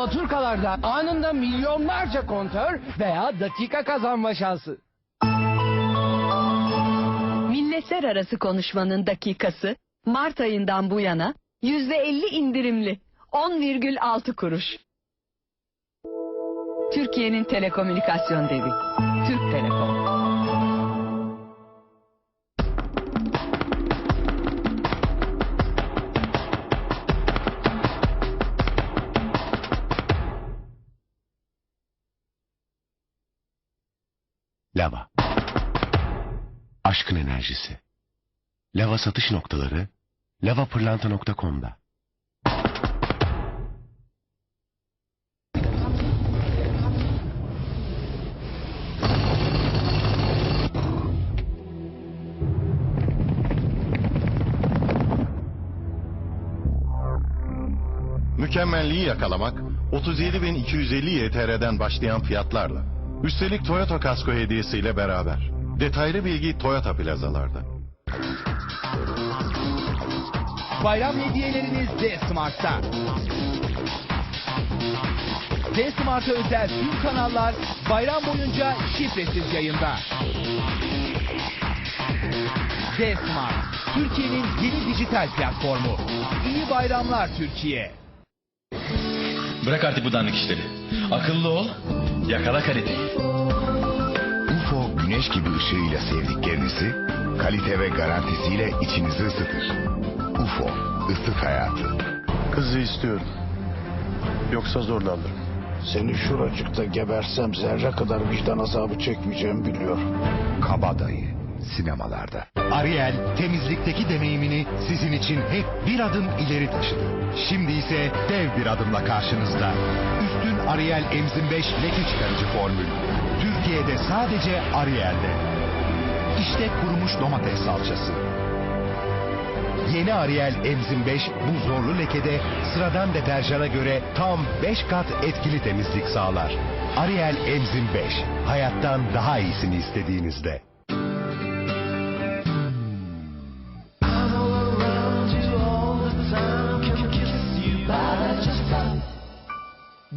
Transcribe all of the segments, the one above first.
Alaturkalarda anında milyonlarca kontör veya dakika kazanma şansı. Milletler arası konuşmanın dakikası Mart ayından bu yana %50 indirimli 10,6 kuruş. Türkiye'nin telekomünikasyon devi Türk Telekom. Aşkın enerjisi. Lava satış noktaları lavapırlanta.com'da. Mükemmelliği yakalamak 37.250 YTR'den başlayan fiyatlarla. Üstelik Toyota kasko hediyesiyle beraber. Detaylı bilgi Toyota plazalarda. Bayram hediyeleriniz D-Smart'ta. D-Smart'a özel tüm kanallar bayram boyunca şifresiz yayında. D-Smart, Türkiye'nin yeni dijital platformu. İyi bayramlar Türkiye. Bırak artık bu dandik işleri. Akıllı ol, yakala kaliteyi. Güneş gibi ışığıyla sevdiklerinizi, kalite ve garantisiyle içinizi ısıtır. UFO, ısıt hayatı. Kızı istiyorum. Yoksa zorla alırım. Seni şuracıkta gebersem zerre kadar vicdan azabı çekmeyeceğimi biliyorum. Kabadayı, sinemalarda. Ariel, temizlikteki deneyimini sizin için hep bir adım ileri taşıdı. Şimdi ise dev bir adımla karşınızda. Üstün Ariel Emzin 5 leke çıkarıcı formül. Türkiye'de sadece Ariel'de. İşte kurumuş domates salçası. Yeni Ariel Emzin 5 bu zorlu lekede sıradan deterjana göre tam 5 kat etkili temizlik sağlar. Ariel Emzin 5. Hayattan daha iyisini istediğinizde.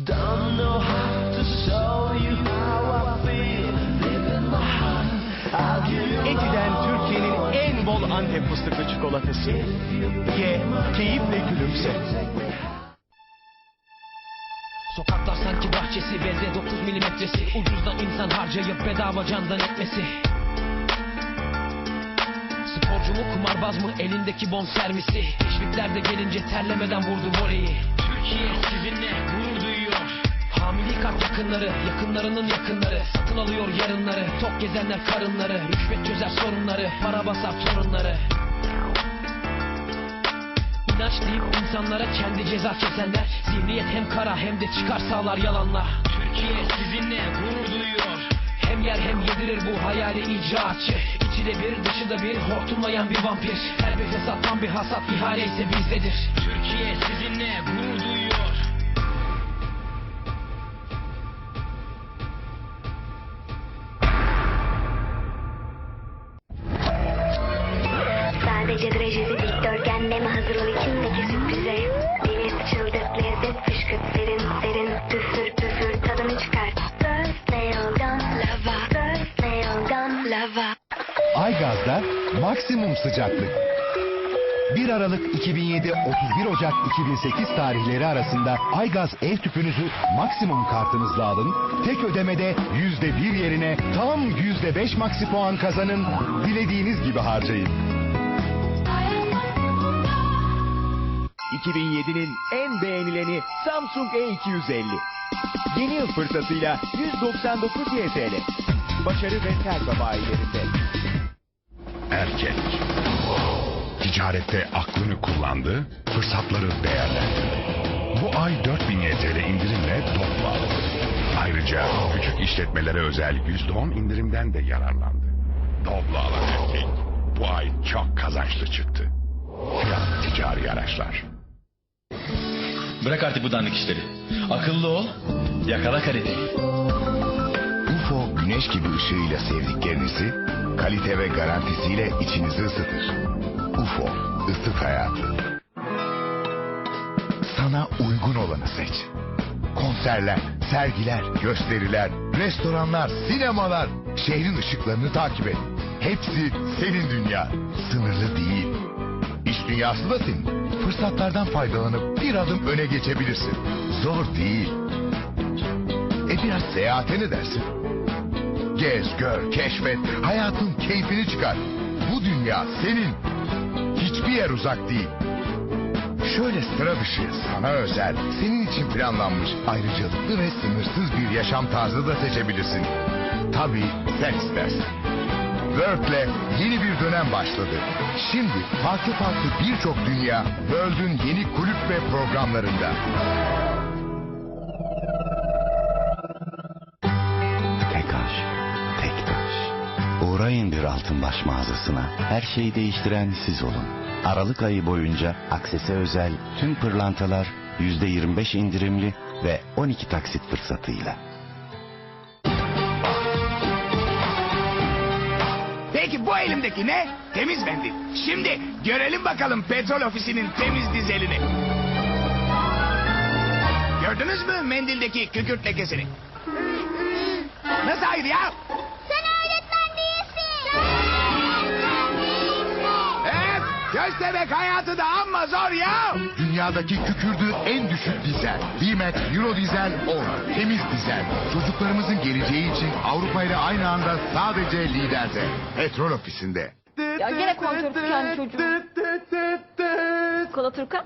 Eti'den en bol Antep fıstıklı çikolatası. Ye, keyifle gülümse. Sokaklar sanki bahçesi Beze 9 milimetresi Ucuzdan insan harcayıp bedava candan etmesi Sporcu mu kumarbaz mı elindeki bon servisi Teşvikler de gelince terlemeden vurdu voleyi Türkiye sizinle gurur Hamile kalp yakınları, yakınlarının yakınları. Satın alıyor yarınları, tok gezenler karınları. Rüşvet çözer sorunları, para basar torunları İnanç deyip insanlara kendi ceza kesenler. Zihniyet hem kara hem de çıkar sağlar yalanla Türkiye sizinle gurur duyuyor. Hem yer hem yedirir bu hayali icraatçı. İçi de bir dışı da bir hortumlayan bir vampir. Her bir fesattan bir hasat ihale ise bizdedir. Türkiye sizinle gurur duyuyor Sadece drajesi dikdörtgenleme hazır ol içindeki sürprize Deniz çıldık lezzet fışkırt serin serin Püfür püfür tadını çıkar First Leon'dan lava First Leon'dan lava Aygaz'da maksimum sıcaklık. 1 Aralık 2007 31 Ocak 2008 tarihleri arasında Aygaz ev tüpünüzü maksimum kartınızla alın. Tek ödemede %1 yerine tam %5 maksi puan kazanın. Dilediğiniz gibi harcayın. 2007'nin en beğenileni Samsung E250. Yeni yıl fırsatıyla 199 YTL. Başarı ve tel bayilerinde. Erkek. Ticarette aklını kullandı, fırsatları değerlendirdi. Bu ay 4000 YTL indirimle topla. Ayrıca küçük işletmelere özel %10 indirimden de yararlandı. Doblo alan erkek bu ay çok kazançlı çıktı. Fiyat ticari araçlar. Bırak artık bu dandik işleri. Akıllı ol, yakala kaliteyi. UFO güneş gibi ışığıyla sevdiklerinizi, kalite ve garantisiyle içinizi ısıtır. UFO, ısıt hayatı. Sana uygun olanı seç. Konserler, sergiler, gösteriler, restoranlar, sinemalar, şehrin ışıklarını takip et. Hepsi senin dünya. Sınırlı değil. İş dünyası da senin. Fırsatlardan faydalanıp bir adım öne geçebilirsin. Zor değil. E biraz seyahate ne dersin? Gez, gör, keşfet, hayatın keyfini çıkar. Bu dünya senin. Hiçbir yer uzak değil. Şöyle sıra dışı, sana özel, senin için planlanmış ayrıcalıklı ve sınırsız bir yaşam tarzı da seçebilirsin. Tabii sen istersen. World'le yeni bir dönem başladı. Şimdi farklı farklı birçok dünya World'ün yeni kulüp ve programlarında. Tek aş, tek taş. Uğrayın bir altınbaş mağazasına. Her şeyi değiştiren siz olun. Aralık ayı boyunca aksese özel tüm pırlantalar %25 indirimli ve 12 taksit fırsatıyla. Bu elimdeki ne? Temiz mendil. Şimdi görelim bakalım petrol ofisinin temiz dizelini. Gördünüz mü mendildeki kükürt lekesini? Nasıl hayır ya? Köstebek hayatı da amma zor ya. Dünyadaki kükürdü en düşük dizel. BİMET Euro Dizel 10. Temiz dizel. Çocuklarımızın geleceği için Avrupa ile aynı anda sadece liderde. Petrol ofisinde. Ya gene kontör tükendi çocuğum. Kola Turkan.